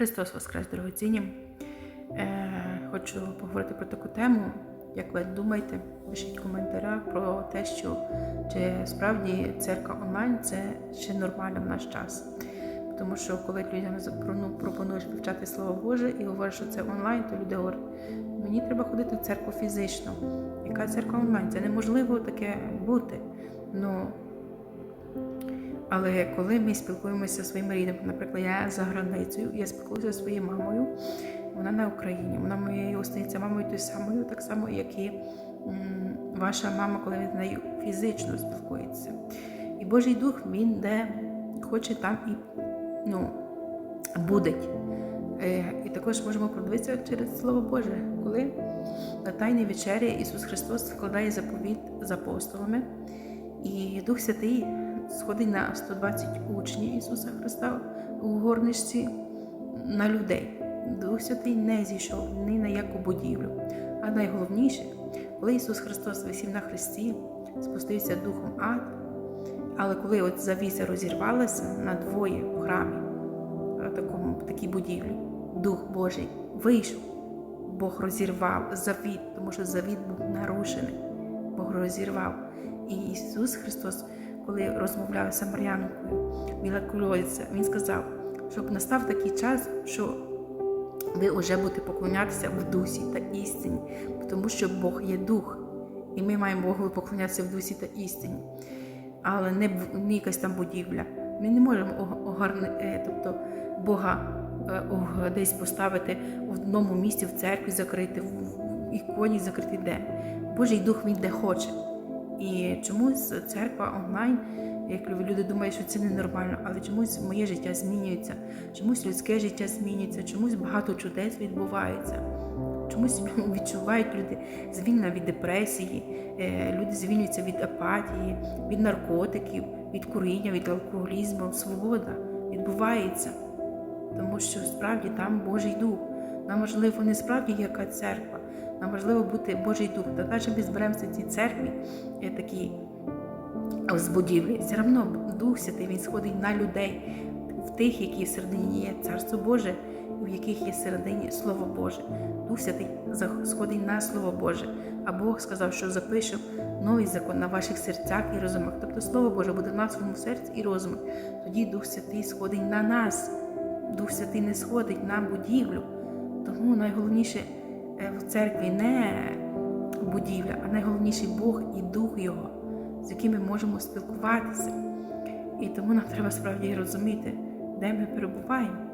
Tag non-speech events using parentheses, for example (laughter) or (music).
Христос Воскрес, дорогоцінні. Е, хочу поговорити про таку тему. Як ви думаєте, пишіть в коментарях про те, що чи справді церква онлайн це ще нормально в наш час. Тому що коли людям пропонуєш вивчати Слово Боже і говориш, що це онлайн, то люди говорять, мені треба ходити в церкву фізично. Яка церква онлайн? Це неможливо таке бути. Ну, але коли ми спілкуємося зі своїми рідними, наприклад, я за границею, я спілкуюся зі своєю мамою, вона на Україні, вона моєю остається мамою тою самою, так само, як і ваша мама, коли з нею фізично спілкується. І Божий Дух, він де хоче там і ну, будить. Е, І також можемо продивитися через Слово Боже, коли на Тайній вечері Ісус Христос складає заповіт з апостолами, і Дух Святий сходить на 120 учнів Ісуса Христа у горничці на людей. Дух Святий не зійшов ні на яку будівлю. А найголовніше, коли Ісус Христос висів на хресті, спустився духом ад, але коли от завіса розірвалася на двоє в храмі, е, такому, в такій будівлі, Дух Божий вийшов. Бог розірвав завіт, тому що завіт був нарушений. Бог розірвав. І Ісус Христос, коли розмовляв з Самарянкою біля кольця, Він сказав, щоб настав такий час, що ви вже будете поклонятися в дусі та істині, тому що Бог є дух, і ми маємо Богу поклонятися в дусі та істині. Але не, не якась там будівля. Ми не можемо ог- огарни, е, тобто Бога е, десь поставити в одному місці, в церкві закрити, в іконі закрити де. Божий дух він де хоче. І чомусь церква онлайн, як люди думають, що це ненормально, але чомусь моє життя змінюється, чомусь людське життя змінюється, чомусь багато чудес відбувається. Чомусь (laughs) відчувають люди звільнення від депресії, е, люди звільнюються від апатії, від наркотиків, від куріння, від алкоголізму. Свобода відбувається, тому що справді там Божий дух. Нам важливо не справді яка церква, нам важливо бути Божий дух. Та навіть ми зберемося в цій церкві, е, такі з будівлі, все одно Дух Святий він сходить на людей, в тих, які всередині є Царство Боже, в яких є всередині Слово Боже. Дух Святий сходить на Слово Боже. А Бог сказав, що запише новий закон на ваших серцях і розумах. Тобто Слово Боже буде в нашому серці і розумі. Тоді Дух Святий сходить на нас. Дух Святий не сходить на будівлю. Тому найголовніше е, в церкві не будівля, а найголовніший Бог і Дух Його, з яким ми можемо спілкуватися. І тому нам треба справді розуміти, де ми перебуваємо.